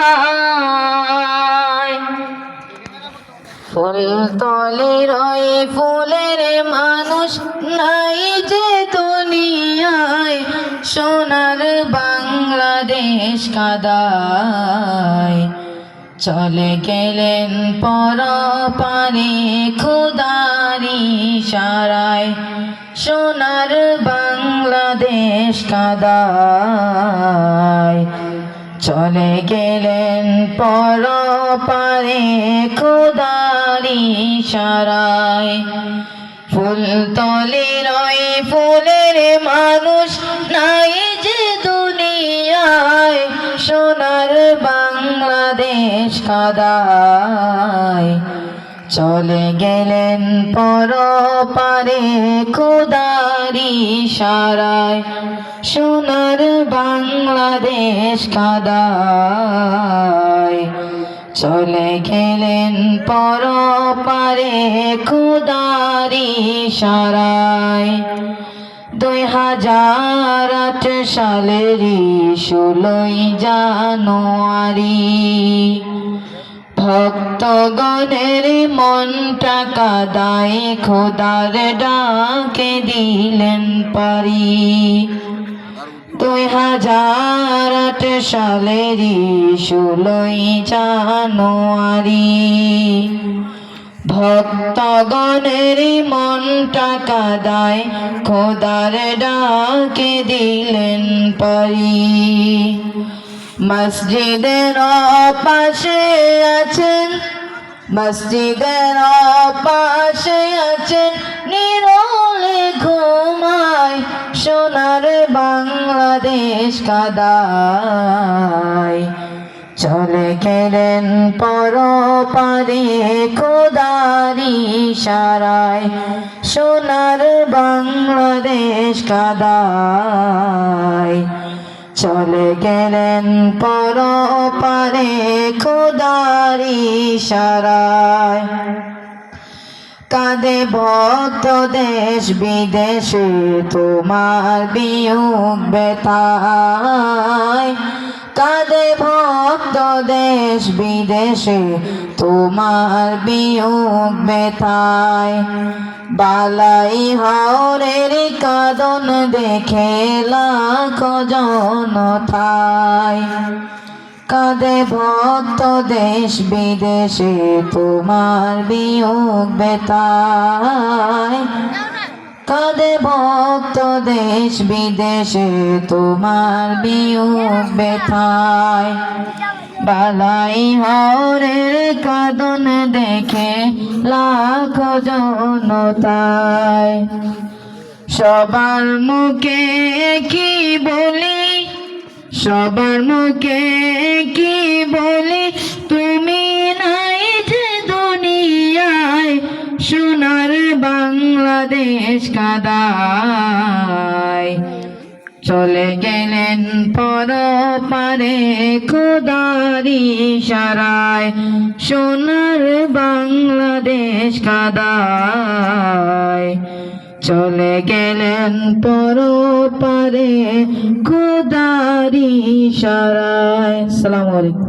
সারায় ফুল তলে রয়ে ফুলের মানুষ নাই যে দুনিয়ায়, সোনার বাংলাদেশ কাদায়। চলে গেলেন পর পারে খুদারি সারায় সোনার বাংলাদেশ কাদায়। চলে গেলেন পর পারে খুদারি সারায়। ফুল তলে রয়ে ফুলের মানুষ নাই যে দুনিয়ায়। সোনার বাংলাদেশ কাদায়। চলে গেলেন পর পারে খুদারি সারায়। সোনার বাংলাদেশ কাদায়। চলে গেলেন পর পারে খুদারি সারায়। দুই হাজার আট সালেরই ষোলোই জানুয়ারি, ভক্তগণের মনটা কাদায়, খোদার ডাকে দিলেন পারি। দুই হাজার আট সালেরই ষোলোই জানুয়ারি, ভক্তগণের মনটা কাদায় খোদার ডাকে দিলেন পারি। মসজিদের পাশে আছেন, মসজিদের পাশে আছেন নিরলে কাদায় চলে গেলেন পর পারে খোদারি সারায়। সোনার বাংলাদেশ কাদায় চলে গেলেন পর পারে খোদারি সারায়। কাঁদে ভক্ত দেশ বিদেশে, তোমার বিয়োগ বেতায় কাঁদে ভক্ত দেশ বিদেশে, তোমার বিয়োগ বেতায় বালাই হাওরের কাদন দেখে লাখ জনতায় কাঁদে ভক্ত দেশ বিদেশে, তোমার বিয়োগ বেতায়। কাঁদে ভক্ত দেশ বিদেশে, তোমার বিয়োগ বেথায় বালাই হরের কাদন দেখে লাখ জনতায়। সবার মুখে কি বলি? সবার মুখে কি বলি? তুমি নাই যে দুনিয়ায়, সোনার বাংলাদেশ কাদায়। চলে গেলেন পর পারে খুদারি সারায়, সোনার বাংলাদেশ কাদায়। চলে গেলেন পর পারে খুদারি সারায়। সালাম আলাইকুম।